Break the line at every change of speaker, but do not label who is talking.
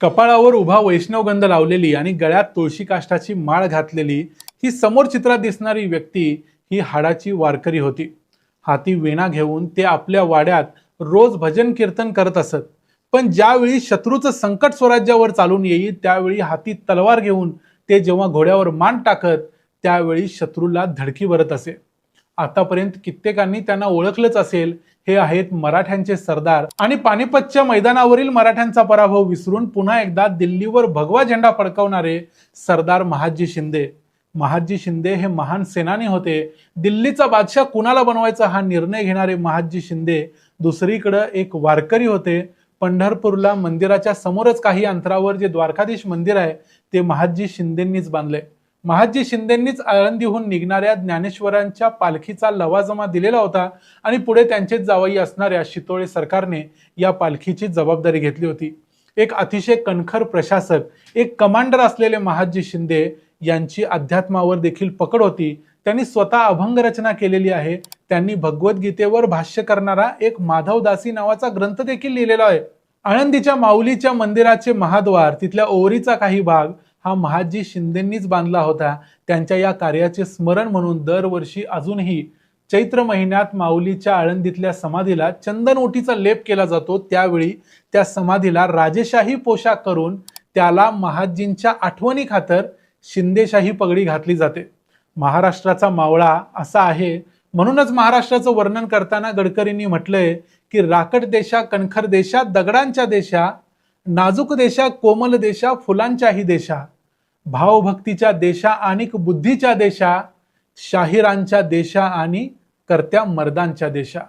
कपाळावर उभा वैष्णवगंध लावलेली आणि गळ्यात तुळशी काष्ठाची माळ घातलेली ही समोर चित्रात दिसणारी व्यक्ती ही हाडाची वारकरी होती. हाती वेणा घेऊन ते आपल्या वाड्यात रोज भजन कीर्तन करत असत. पण ज्यावेळी शत्रूचं संकट स्वराज्यावर चालून येईल त्यावेळी हाती तलवार घेऊन ते जेव्हा घोड्यावर मान टाकत त्यावेळी शत्रूला धडकी भरत असे. आतापर्यंत कित्येकांनी त्यांना ओळखलंच असेल हे आहेत मराठ्यांचे सरदार. आणि पानिपतच्या मैदानावरील मराठ्यांचा पराभव विसरून पुन्हा एकदा दिल्लीवर भगवा झेंडा फडकवणारे सरदार महादजी शिंदे. महादजी शिंदे हे महान सेनानी होते. दिल्लीचा बादशाह कुणाला बनवायचा हा निर्णय घेणारे महादजी शिंदे दुसरीकडं एक वारकरी होते. पंढरपूरला मंदिराच्या समोरच काही अंतरावर जे द्वारकाधीश मंदिर आहे ते महादजी शिंदेंनीच बांधले. महादजी शिंदेंनीच आळंदीहून निघणाऱ्या ज्ञानेश्वरांच्या पालखीचा लवाजमा दिलेला होता आणि पुढे त्यांचेच जावई असणाऱ्या शितोळे सरकारने या पालखीची जबाबदारी घेतली होती. एक अतिशय कणखर प्रशासक एक कमांडर असलेले महादजी शिंदे यांची अध्यात्मावर देखील पकड होती. त्यांनी स्वतः अभंग रचना केलेली आहे. त्यांनी भगवद्गीतेवर भाष्य करणारा एक माधवदासी नावाचा ग्रंथ देखील लिहिलेला आहे. आळंदीच्या माऊलीच्या मंदिराचे महाद्वार तिथल्या ओवरीचा काही भाग हा महाजी शिंदेंनीच बांधला होता. त्यांच्या या कार्याचे स्मरण म्हणून दरवर्षी अजूनही चैत्र महिन्यात माऊलीच्या आळंदीतल्या समाधीला चंदनओटीचा लेप केला जातो. त्यावेळी त्या समाधीला राजेशाही पोशाख करून त्याला महाजींच्या आठवणी खातर शिंदेशाही पगडी घातली जाते. महाराष्ट्राचा मावळा असा आहे. म्हणूनच महाराष्ट्राचं वर्णन करताना गडकरींनी म्हटलंय की राकट देशा कणखर देशा दगडांच्या देशा नाजूक देशा कोमल देशा फुलांच्याही देशा. भावभक्तीच्या देशा आणि बुद्धीच्या देशा शाहिरांच्या देशा आणि करत्या मर्दांच्या देशा.